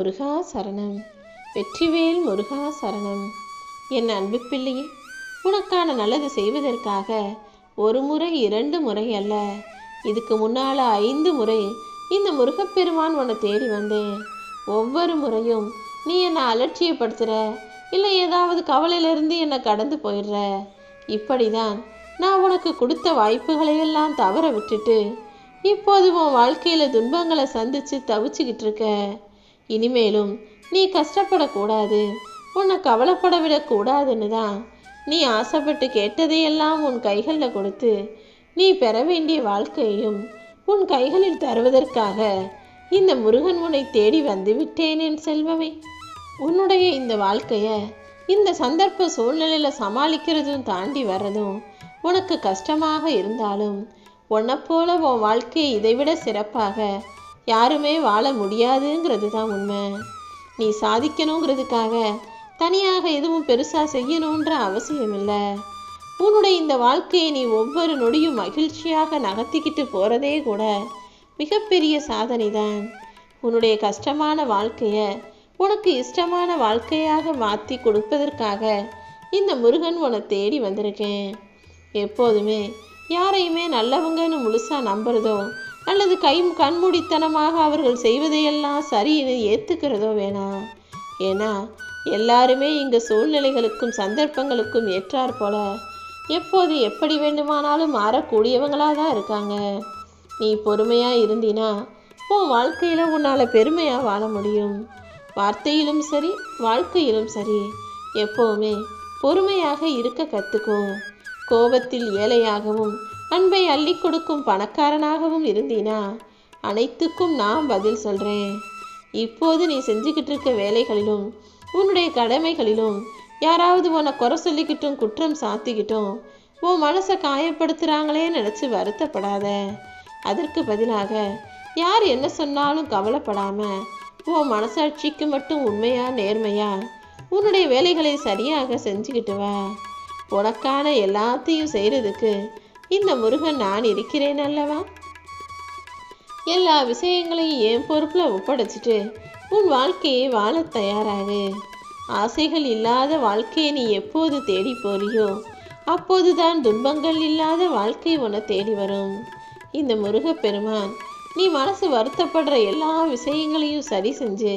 முருகா சரணம். வெற்றிவேல் முருகா சரணம். என் அன்பு பிள்ளையே உனக்கான நல்லது செய்வதற்காக ஒரு முறை இரண்டு முறை அல்ல இதுக்கு முன்னால் ஐந்து முறை இந்த முருகப்பெருமான் உன்னை தேடி வந்தேன். ஒவ்வொரு முறையும் நீ என்னை அலட்சியப்படுத்துகிற இல்லை ஏதாவது கவலையிலிருந்து என்னை கடந்து போயிடுற. இப்படிதான் நான் உனக்கு கொடுத்த வாய்ப்புகளையெல்லாம் தவற விட்டுட்டு இப்போது உன் வாழ்க்கையில் துன்பங்களை சந்தித்து தவிச்சுக்கிட்டு இருக்க. இனிமேலும் நீ கஷ்டப்படக்கூடாது. உன்னை கவலைப்பட விடக்கூடாதுன்னு தான் நீ ஆசைப்பட்டு கேட்டதையெல்லாம் உன் கைகளில் கொடுத்து நீ பெற வேண்டிய வாழ்க்கையும் உன் கைகளில் தருவதற்காக இந்த முருகன் உன்னை தேடி வந்து விட்டேன் என் செல்வமே. உன்னுடைய இந்த வாழ்க்கையை இந்த சந்தர்ப்ப சூழ்நிலையில் சமாளிக்கிறதும் தாண்டி வர்றதும் உனக்கு கஷ்டமாக இருந்தாலும் உன்னைப் போல உன் வாழ்க்கையை இதைவிட சிறப்பாக யாருமே வாழ முடியாதுங்கிறது தான் உண்மை. நீ சாதிக்கணுங்கிறதுக்காக தனியாக எதுவும் பெருசாக செய்யணுன்ற அவசியம் இல்லை உன்னுடைய இந்த வாழ்க்கையை நீ ஒவ்வொரு நொடியும் மகிழ்ச்சியாக நகர்த்திக்கிட்டு போகிறதே கூட மிகப்பெரிய சாதனை தான் உன்னுடைய கஷ்டமான வாழ்க்கையை உனக்கு இஷ்டமான வாழ்க்கையாக மாற்றி கொடுப்பதற்காக இந்த முருகன் உன்னை தேடி வந்திருக்கேன். எப்போதுமே யாரையுமே நல்லவங்கன்னு முழுசாக நம்புறதோ அல்லது கை கண்மூடித்தனமாக அவர்கள் செய்வதையெல்லாம் சரின்னு ஏற்றுக்கிறதோ வேணாம் ஏன்னா எல்லாருமே இங்கே சூழ்நிலைகளுக்கும் சந்தர்ப்பங்களுக்கும் ஏற்றாற் போல. எப்போது எப்படி வேண்டுமானாலும் மாறக்கூடியவங்களாக தான் இருக்காங்க. நீ பொறுமையாக இருந்தினா உன் வாழ்க்கையில் உன்னால் பெருமையாக வாழ முடியும். வார்த்தையிலும் சரி வாழ்க்கையிலும் சரி. எப்போவுமே பொறுமையாக இருக்க கற்றுக்கோ கோபத்தில் ஏழையாகவும் அன்பை அள்ளி கொடுக்கும் பணக்காரனாகவும் இருந்தீனா? அனைத்துக்கும் நான் பதில் சொல்கிறேன் இப்போது நீ செஞ்சுக்கிட்டு இருக்க வேலைகளிலும் உன்னுடைய கடமைகளிலும் யாராவது உன்னை குறை சொல்லிக்கிட்டும் குற்றம் சாத்திக்கிட்டும் உன் மனசை காயப்படுத்துகிறாங்களே நினச்சி வருத்தப்படாத. அதற்கு பதிலாக யார் என்ன சொன்னாலும் கவலைப்படாமல் உன் மனசாட்சிக்கு மட்டும் உண்மையா நேர்மையா உன்னுடைய வேலைகளை சரியாக செஞ்சுக்கிட்டு வா. உனக்கான எல்லாத்தையும் செய்கிறதுக்கு இந்த முருகன் நான் இருக்கிறேன் அல்லவா? எல்லா விஷயங்களையும் என் பொறுப்பில் ஒப்படைச்சிட்டு உன் வாழ்க்கையை வாழ தயாராகு. ஆசைகள் இல்லாத வாழ்க்கையை நீ எப்போது தேடி போறியோ அப்போதுதான் துன்பங்கள் இல்லாத வாழ்க்கை உன்னை தேடி வரும். இந்த முருகப்பெருமான் நீ மனசு வருத்தப்படுற எல்லா விஷயங்களையும் சரி செஞ்சு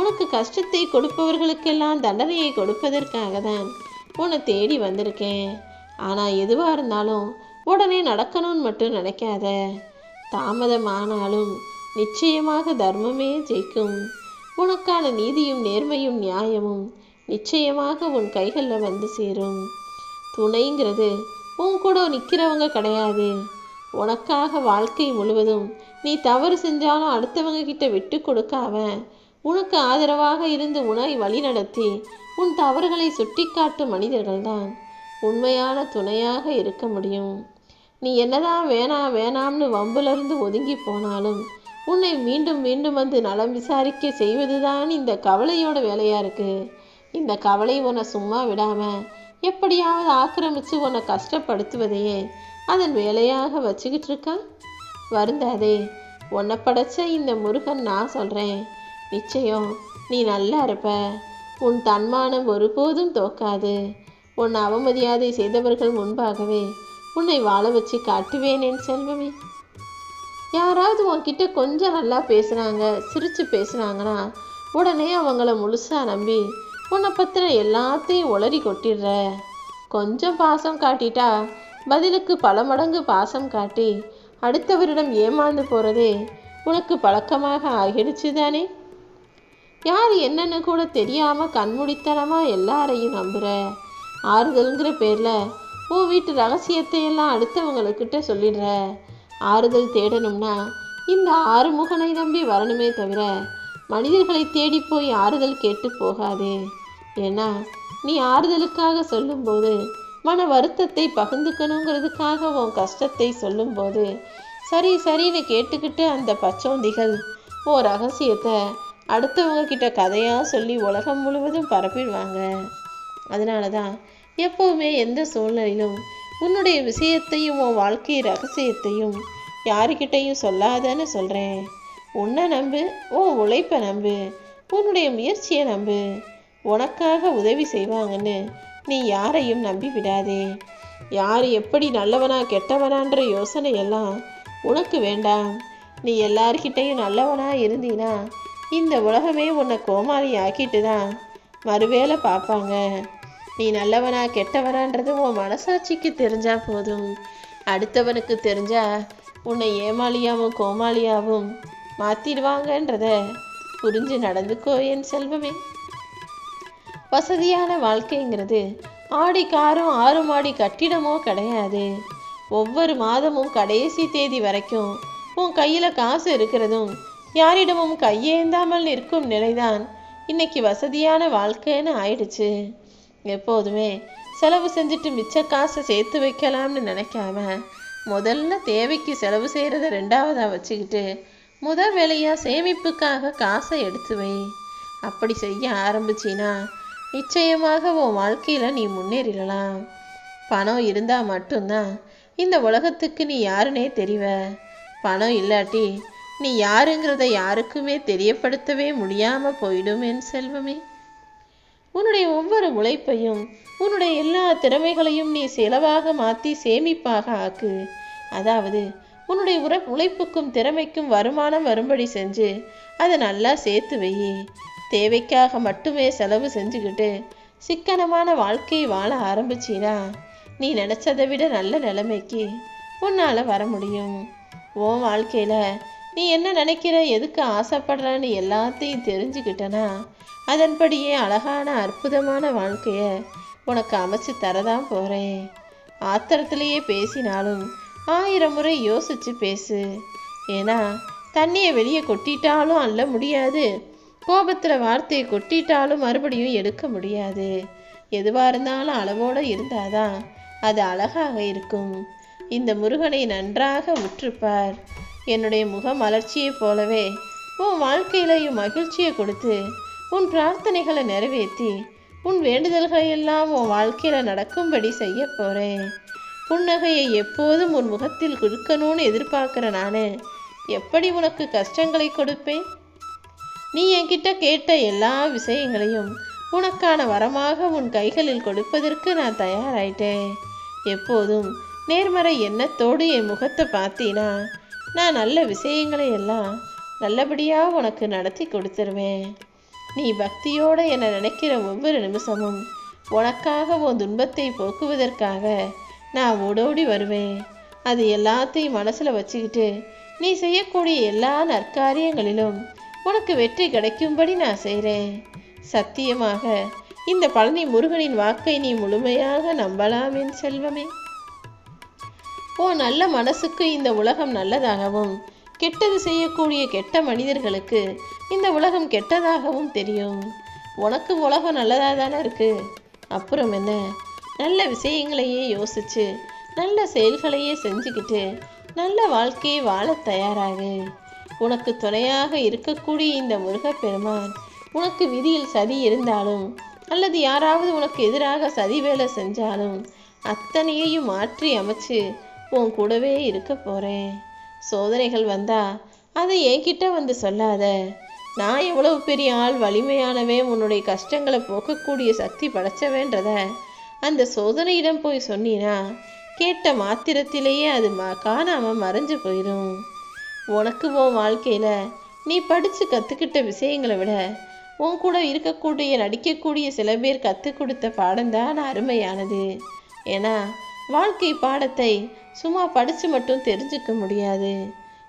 உனக்கு கஷ்டத்தை கொடுப்பவர்களுக்கெல்லாம் தண்டனையை கொடுப்பதற்காக தான் உன்னை தேடி வந்திருக்கேன். ஆனால் எதுவாக இருந்தாலும் உடனே நடக்கணும்னு மட்டும் நினைக்காத. தாமதமானாலும் நிச்சயமாக தர்மமே ஜெயிக்கும். உனக்கான நீதியும் நேர்மையும் நியாயமும் நிச்சயமாக உன் கைகளில் வந்து சேரும். துணைங்கிறது உன் கூட நிற்கிறவங்க கிடையாது. உனக்காக வாழ்க்கை முழுவதும் நீ தவறு செஞ்சாலும் அடுத்தவங்க கிட்ட விட்டு கொடுக்காம உனக்கு ஆதரவாக இருந்து உனை வழிநடத்தி உன் தவறுகளை சுட்டிக்காட்டும் மனிதர்கள்தான் உண்மையான துணையாக இருக்க முடியும். நீ என்னதான் வேணாம் வேணாம்னு வம்புலேருந்து ஒதுங்கி போனாலும் உன்னை மீண்டும் மீண்டும் வந்து நலம் விசாரிக்க செய்வதுதான் இந்த கவலையோட வேலையா இருக்கு. இந்த கவலை உன்னை சும்மா விடாம எப்படியாவது ஆக்கிரமிச்சு உன்னை கஷ்டப்படுத்துவதையே அதன் வேலையாக வச்சுக்கிட்டு இருக்கா? வருந்தாதே உன்னை படைச்ச இந்த முருகன் நான் சொல்கிறேன் நிச்சயம் நீ நல்லா இருப்ப. உன் தன்மானம் ஒருபோதும் தோக்காது. உன் அவமதியாதை செய்தவர்கள் முன்பாகவே உன்னை வாழ வச்சு காட்டுவேன் என் செல்வமே. யாராவது உன்கிட்ட கொஞ்சம் நல்லா பேசுனாங்க சிரித்து பேசுனாங்கன்னா உடனே அவங்கள முழுசாக நம்பி உன்னை பற்றின எல்லாத்தையும் உளறி கொட்டிடுற. கொஞ்சம் பாசம் காட்டிட்டா பதிலுக்கு பல மடங்கு பாசம் காட்டி அடுத்தவரிடம் ஏமாந்து போகிறதே உனக்கு பழக்கமாக ஆகிடுச்சு தானே யார் என்னன்னு கூட தெரியாமல் கண்முடித்தனமாக எல்லாரையும் நம்புகிற ஆறுதல்ங்கிற பேரில் உன் வீட்டு ரகசியத்தை எல்லாம் அடுத்தவங்களுக்கிட்ட சொல்லிடுற. ஆறுதல் தேடணும்னா இந்த ஆறுமுகனை நம்பி வரணுமே தவிர மனிதர்களை தேடி போய் ஆறுதல் கேட்டு போகாதே. ஏன்னா நீ ஆறுதலுக்காக சொல்லும்போது மன வருத்தத்தை பகிர்ந்துக்கணுங்கிறதுக்காக உன் கஷ்டத்தை சொல்லும்போது சரி சரின்னு கேட்டுக்கிட்டு அந்த பச்சோந்திகள் உன் ரகசியத்தை அடுத்தவங்க கிட்ட கதையாக சொல்லி உலகம் முழுவதும் பரப்பிடுவாங்க. அதனால தான் எப்போவுமே எந்த சூழ்நிலையிலும் உன்னுடைய விஷயத்தையும் உன் வாழ்க்கை ரகசியத்தையும் யாருக்கிட்டையும் சொல்லாதன்னு சொல்கிறேன் உன்னை நம்பு உன் உழைப்பை நம்பு உன்னுடைய முயற்சியை நம்பு. உனக்காக உதவி செய்வாங்கன்னு நீ யாரையும் நம்பி விடாதே. யார் எப்படி நல்லவனா கெட்டவனான்ற யோசனை எல்லாம் உனக்கு வேண்டாம். நீ எல்லார்கிட்டையும் நல்லவனா இருந்தீனா இந்த உலகமே உன்னை கோமாளி ஆக்கிட்டு தான் மறுவேளை பார்ப்பாங்க. நீ நல்லவனா கெட்டவனான்றது உன் மனசாட்சிக்கு தெரிஞ்சா போதும். அடுத்தவனுக்கு தெரிஞ்சா உன்னை ஏமாளியாவும் கோமாளியாவும் மாத்திடுவாங்கன்றத புரிஞ்சு நடந்துக்கோ என் செல்வமே. வசதியான வாழ்க்கைங்கிறது ஆடி காரும் ஆறு மாடி கட்டிடமோ கிடையாது. ஒவ்வொரு மாதமும் கடைசி தேதி வரைக்கும் உன் கையில் காசு இருக்கிறதும் யாரிடமும் கையேந்தாமல் நிற்கும் நிலைதான் இன்னைக்கு வசதியான வாழ்க்கைன்னு ஆயிடுச்சு. எப்போதுமே செலவு செஞ்சுட்டு மிச்ச காசை சேர்த்து வைக்கலாம்னு நினைக்காம முதல்ல தேவைக்கு செலவு செய்கிறத ரெண்டாவதாக வச்சுக்கிட்டு முத வேலையாக சேமிப்புக்காக காசை எடுத்து வை. அப்படி செய்ய ஆரம்பிச்சினா நிச்சயமாக உன் வாழ்க்கையில் நீ முன்னேறிடலாம். பணம் இருந்தால் மட்டும்தான் இந்த உலகத்துக்கு நீ யாருன்னே தெரிவ. பணம் இல்லாட்டி நீ யாருங்கிறத யாருக்குமே தெரியப்படுத்தவே முடியாமல் போயிடும் என் செல்வமே. உன்னுடைய ஒவ்வொரு உழைப்பையும் உன்னுடைய எல்லா திறமைகளையும் நீ செலவாக மாற்றி சேமிப்பாக ஆக்கு. அதாவது உன்னுடைய உற உழைப்புக்கும் திறமைக்கும் வருமானம் வரும்படி செஞ்சு அதை நல்லா சேர்த்து வை. தேவைக்காக மட்டுமே செலவு செஞ்சுக்கிட்டு சிக்கனமான வாழ்க்கையை வாழ ஆரம்பிச்சினா நீ நினச்சதை விட நல்ல நிலைமைக்கு உன்னால் வர முடியும். உன் வாழ்க்கையில் நீ என்ன நினைக்கிற எதுக்கு ஆசைப்படுறன்னு எல்லாத்தையும் தெரிஞ்சுக்கிட்டனா அதன்படியே அழகான அற்புதமான வாழ்க்கையை உனக்கு அமைச்சு தரதான் போகிறேன் ஆத்திரத்திலேயே பேசினாலும் ஆயிரம் முறை யோசிச்சு பேசு. ஏன்னா தண்ணியை வெளியே கொட்டிட்டாலும் அள்ள முடியாது. கோபத்தில் வார்த்தையை கொட்டிட்டாலும் மறுபடியும் எடுக்க முடியாது. எதுவாக இருந்தாலும் அளவோடு இருந்தாதான் அது அழகாக இருக்கும். இந்த முருகனை நன்றாக உற்றுப்பார் என்னுடைய முக மலர்ச்சியைப் போலவே உன் வாழ்க்கையிலையும் மகிழ்ச்சியை கொடுத்து உன் பிரார்த்தனைகளை நிறைவேற்றி உன் வேண்டுதல்களை எல்லாம் உன் வாழ்க்கையில் நடக்கும்படி செய்ய போகிறேன் புன்னகையை எப்போதும் உன் முகத்தில் கொடுக்கணும்னு எதிர்பார்க்குற நான். எப்படி உனக்கு கஷ்டங்களை கொடுப்பேன்? நீ என்கிட்ட கேட்ட எல்லா விஷயங்களையும் உனக்கான வரமாக உன் கைகளில் கொடுப்பதற்கு நான் தயாராயிட்டேன். எப்போதும் நேர்மறை எண்ணத்தோடு என் முகத்தை பார்த்தீனா நான் நல்ல விஷயங்களை எல்லாம் நல்லபடியாக உனக்கு நடத்தி கொடுத்துருவேன். நீ பக்தியோடு என்னை நினைக்கிற ஒவ்வொரு நிமிஷமும் உனக்காக உன் துன்பத்தை போக்குவதற்காக நான் ஓடோடி வருவேன். அது எல்லாத்தையும் மனசில் வச்சுக்கிட்டு நீ செய்யக்கூடிய எல்லா நற்காரியங்களிலும் உனக்கு வெற்றி கிடைக்கும்படி நான் செய்கிறேன் சத்தியமாக இந்த பழனி முருகனின் வாக்கை நீ முழுமையாக நம்பலாம் என் செல்வமே. ஓ நல்ல மனசுக்கு இந்த உலகம் நல்லதாகவும் கெட்டது செய்யக்கூடிய கெட்ட மனிதர்களுக்கு இந்த உலகம் கெட்டதாகவும் தெரியும். உனக்கு உலகம் நல்லதாக தானே இருக்குது அப்புறம் என்ன? நல்ல விஷயங்களையே யோசிச்சு நல்ல செயல்களையே செஞ்சுக்கிட்டு நல்ல வாழ்க்கையை வாழ தயாராகு. உனக்கு துணையாக இருக்கக்கூடிய இந்த முருகப்பெருமான் உனக்கு விதியில் சதி இருந்தாலும் அல்லது யாராவது உனக்கு எதிராக சதி வேலை செஞ்சாலும் அத்தனையையும் மாற்றி அமைச்சு உன் கூடவே இருக்க போகிறேன் சோதனைகள் வந்தா அதை என்கிட்ட வந்து சொல்லாத. நான் எவ்வளவு பெரிய ஆள் வலிமையானவே உன்னுடைய கஷ்டங்களை போக்கக்கூடிய சக்தி படைச்சவேன்றத அந்த சோதனையிடம் போய் சொன்னினா கேட்ட மாத்திரத்திலேயே அது ம காணாமல் மறைஞ்சு போயிடும் உனக்கு உன் வாழ்க்கையில் நீ படித்து கற்றுக்கிட்ட விஷயங்களை விட உன் கூட இருக்கக்கூடிய நடிக்கக்கூடிய சில பேர் கற்றுக் கொடுத்த பாடம்தான் அருமையானது. ஏன்னா வாழ்க்கை பாடத்தை சும்மா படித்து மட்டும் தெரிஞ்சுக்க முடியாது.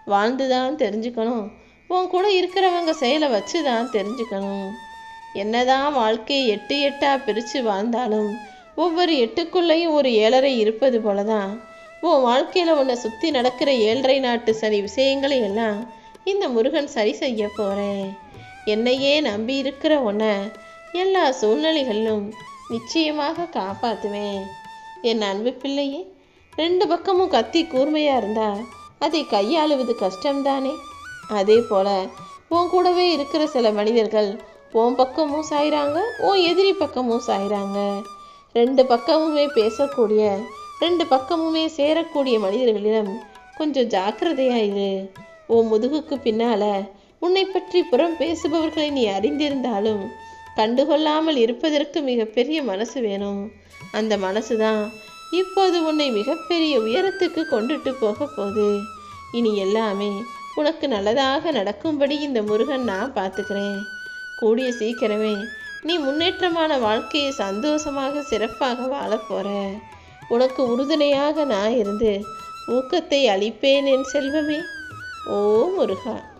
வாழ்ந்து தான் தெரிஞ்சுக்கணும். உன் கூட இருக்கிறவங்க செயலை வச்சு தான் தெரிஞ்சுக்கணும். என்னதான் வாழ்க்கையை எட்டு எட்டாக பிரித்து வாழ்ந்தாலும் ஒவ்வொரு எட்டுக்குள்ளேயும் ஒரு ஏழரை இருப்பது போல தான் உன் வாழ்க்கையில் உன்னை சுற்றி நடக்கிற ஏழரை நாட்டு சரி விஷயங்களை எல்லாம் இந்த முருகன் சரி செய்ய போகிறேன் என்னையே நம்பி இருக்கிற உன்னை எல்லா சூழ்நிலைகளிலும் நிச்சயமாக காப்பாற்றுவேன் என் அன்பு பிள்ளையே ரெண்டு பக்கமும் கத்தி கூர்மையாக இருந்தா அதை கையாளுவது கஷ்டம்தானே? அதே போல உன் கூடவே இருக்கிற சில மனிதர்கள் உன் பக்கமும் சாயிறாங்க உன் எதிரி பக்கமும் சாயிறாங்க. ரெண்டு பக்கமுமே பேசக்கூடிய ரெண்டு பக்கமுமே சேரக்கூடிய மனிதர்களிடம் கொஞ்சம் ஜாக்கிரதையாக இரு. உன் முதுகுக்கு பின்னால உன்னை பற்றி புறம் பேசுபவர்களை நீ அறிந்திருந்தாலும் கண்டுகொள்ளாமல் இருப்பதற்கு மிகப்பெரிய மனசு வேணும். அந்த மனசு தான் இப்போது உன்னை மிகப்பெரிய உயரத்துக்கு கொண்டுட்டு போக போகுது. இனி எல்லாமே உனக்கு நல்லதாக நடக்கும்படி இந்த முருகன் நான் பார்த்துக்கிறேன். கூடிய சீக்கிரமே நீ முன்னேற்றமான வாழ்க்கையை சந்தோஷமாக சிறப்பாக வாழப்போற உனக்கு உறுதுணையாக நான் இருந்து ஊக்கத்தை அளிப்பேன் என் செல்வமே. ஓ முருகா.